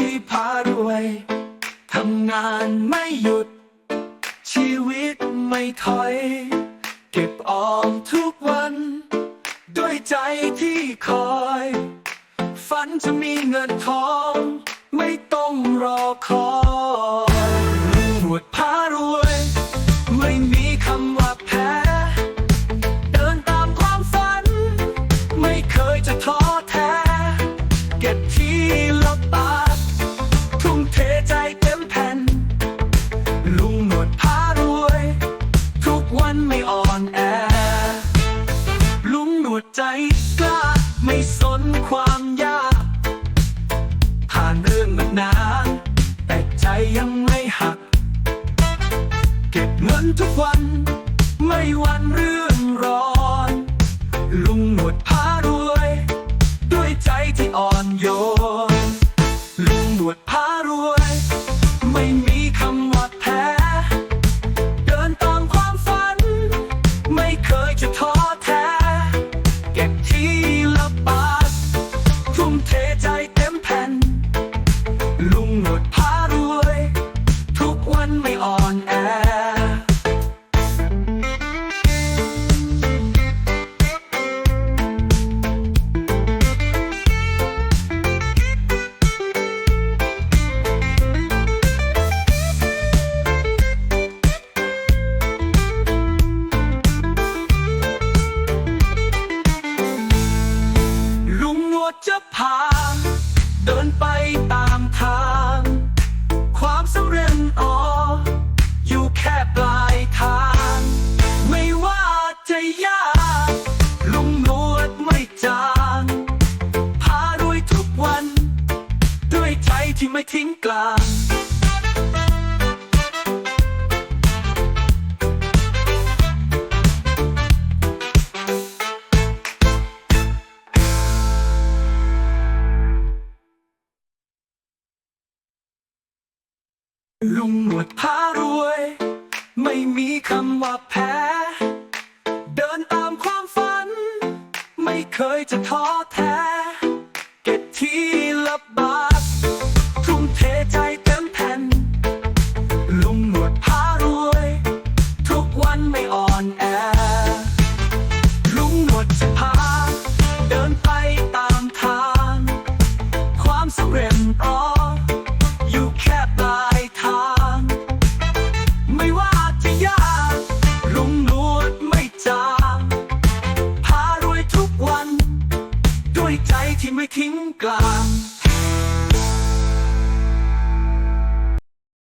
ที่พารวย ทำงานไม่หยุด ชีวิตไม่ถอย เก็บออมทุกวัน ด้วยใจที่คอย ฝันจะมีเงินทอง ไม่ต้องรอคอย นไม่อ่อนแอ ลุงหนวดใจกล้าไม่สนความยาก ผ่านเรื่องมานาน แต่ใจยังไม่หัก เก็บเงินทุกวัน ไม่วันเรื่องร้อน ลุงหนวดพารวย ด้วยใจที่อ่อนโยน ทุ่ เดินไปตามทาง ความสำเร็จอ๋อ อยู่แค่ปลายทาง ไม่ว่าจะยากลุงนวดไม่จางพารวยทุกวัน ด้วยใจที่ไม่ทิ้งกลาง ลุงหนวดพารวย ไม่มีคำว่าแพ้ เดินตามความฝัน ไม่เคยจะท้อแท้ เก็บทีละบาท ทุ่มเทใจเต็มแผ่น ลุงหนวดพารวย ทุกวันไม่อ่อนแอ ลุงหนวดจะพา เดินไปตามทาง ความสำเร็จรอ ด้วยใจที่ไม่ทิ้งกลาง